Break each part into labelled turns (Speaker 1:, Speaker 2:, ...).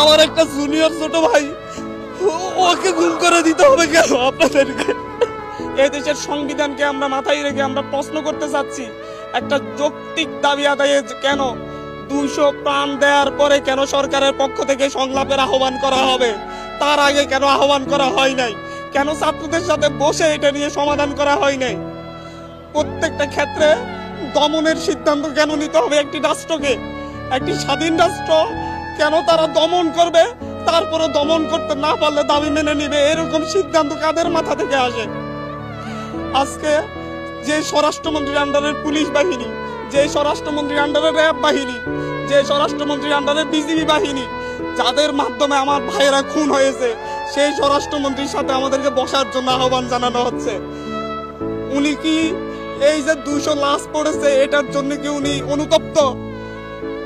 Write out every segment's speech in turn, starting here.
Speaker 1: আমার একটা জুনিয়র ছোট ভাই ওকে গুম করে দিতে হবে কেন আপনাদেরকে? এই দেশের সংবিধানকে আমরা মাথায় রেখে আমরা প্রশ্ন করতে চাচ্ছি, একটা যৌক্তিক দাবি আদায়ে কেন দুইশো প্রাণ দেওয়ার পরে কেন সরকারের পক্ষ থেকে সংলাপের আহ্বান করা হবে? তার আগে কেন আহ্বান করা হয় নাই? কেন ছাত্রদের সাথে বসে এটা নিয়ে সমাধান করা হয় নাই? প্রত্যেকটা ক্ষেত্রে দমনের সিদ্ধান্ত কেন নিতে হবে একটি রাষ্ট্রকে? একটি স্বাধীন রাষ্ট্র কেন তারা দমন করবে? তারপরে দমন করতে না পারলে দাবি মেনে নিবে। এরকম সিদ্ধান্ত কাদের মাথা থেকে আসে? আজকে যে স্বরাষ্ট্রমন্ত্রীর আন্ডারের পুলিশ বাহিনী, যে স্বরাষ্ট্রমন্ত্রীর আন্ডারে র্যাব বাহিনী, যে স্বরাষ্ট্রমন্ত্রীর আন্ডারে বিজিবি বাহিনী, যাদের মাধ্যমে আমার ভাইয়েরা খুন হয়েছে, সেই স্বরাষ্ট্রমন্ত্রীর সাথে আমাদেরকে বসার জন্য আহ্বান জানানো হচ্ছে। উনি কি এই যে দুইশো লাশ পড়েছে, এটার জন্য কি উনি অনুতপ্ত?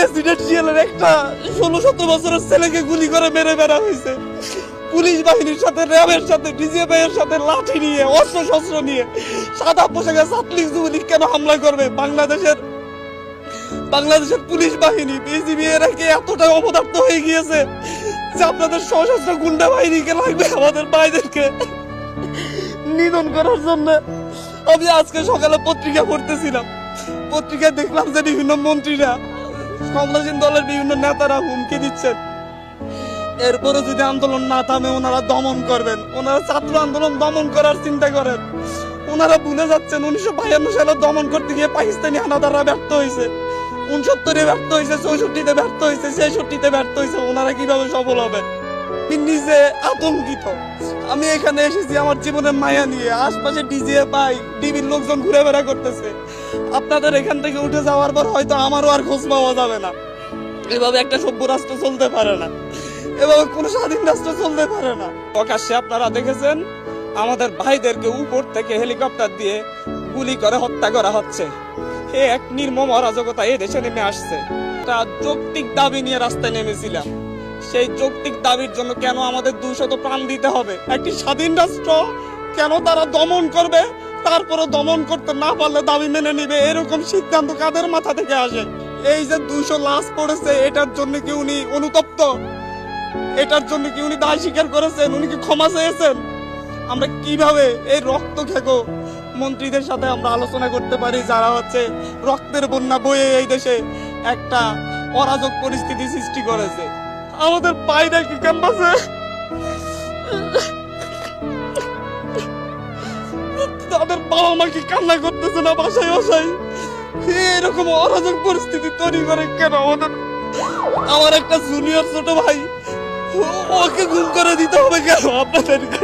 Speaker 1: রেসিডেন্সিয়ালের একটা ষোলো সতেরো বছরের ছেলেকে গুলি করে মেরে বেড়া হয়েছে। পুলিশ বাহিনীর সাথে, র্যাবের সাথে ডিজিএফআই এর সাথে লাঠি নিয়ে অস্ত্র শস্ত্র নিয়ে, সাদা পোশাকে ছাত্রলীগ যুবলীগ কেন হামলা করবে? বাংলাদেশের বাংলাদেশের পুলিশ বাহিনী বিজিবি এরা কি এতটা অপদার্থ হয়ে গিয়েছে যে আপনাদের সশস্ত্র গুন্ডা বাহিনীকে লাগবে আমাদের ভাইদেরকে নিধন করার জন্য। আমি আজকে সকালে পত্রিকা পড়তেছিলাম। পত্রিকায় দেখলাম যে বিভিন্ন মন্ত্রীরা ক্ষমতাসীন দলের বিভিন্ন নেতারা হুমকি দিচ্ছেন। এরপরে যদি আন্দোলন না থামে, ওনারা দমন করবেন। ওনারা ছাত্র আন্দোলন দমন করার চিন্তা করেন। ওনারা ভুলে যাচ্ছেন, উনিশশো বায়ান্ন সালে দমন করতে গিয়ে পাকিস্তানি হানাদাররা ব্যর্থ হয়েছে। উনসত্তরে ব্যর্থ হয়েছে, চৌষট্টিতে ব্যর্থ হয়েছে, ছেষট্টিতে ব্যর্থ হয়েছে। ওনারা কীভাবে সফল হবে নিজে আতঙ্কিত। আমি এখানে এসেছি আমার জীবনের মায়া নিয়ে। আশপাশে ডিজে পাই ডিবির লোকজন ঘুরে বেড়া করতেছে। আপনাদের এখান থেকে উঠে যাওয়ার পর হয়তো আমারও আর খোঁজ পাওয়া যাবে না। এভাবে একটা সভ্য রাষ্ট্র চলতে পারে না। এভাবে কোনো স্বাধীন রাষ্ট্র চলতে পারে না। প্রকাশ্যে আপনারা দেখেছেন, আমাদের ভাইদেরকে উপর থেকে হেলিকপ্টার দিয়ে গুলি করে হত্যা করা হচ্ছে। এ এক নির্মম অরাজকতা এই দেশে নেমে আসছে। একটা যৌক্তিক দাবি নিয়ে রাস্তায় নেমেছিলাম। সেই যৌক্তিক দাবির জন্য কেন আমাদের দুশত প্রাণ দিতে হবে? একটি স্বাধীন রাষ্ট্র কেন তারা দমন করবে? তারপরে দমন করতে না পারলে দাবি মেনে নিবে। এরকম সিদ্ধান্ত কাদের মাথা থেকে আসে? এই যে দুইশো লাশ পড়েছে, এটার জন্য কি উনি অনুতপ্ত? এটার জন্য কি উনি দায় স্বীকার করেছেন? উনি কি ক্ষমা চেয়েছেন? আমরা কীভাবে এই রক্ত খেকো? মন্ত্রীদের সাথে আমরা আলোচনা করতে পারি, যারা হচ্ছে রক্তের বন্যা বয়ে এই দেশে একটা অরাজক পরিস্থিতি সৃষ্টি করেছে। আমাদের পায়রা কি ক্যাম্পাসে। বাবা মা কি কান্না করতেছে না বাসায় বাসায়? এরকম অরাজক পরিস্থিতি তৈরি করে কেন আমাদের? আমার একটা জুনিয়র ছোট ভাই ওকে গুম করে দিতে হবে কেন আপনাদেরকে?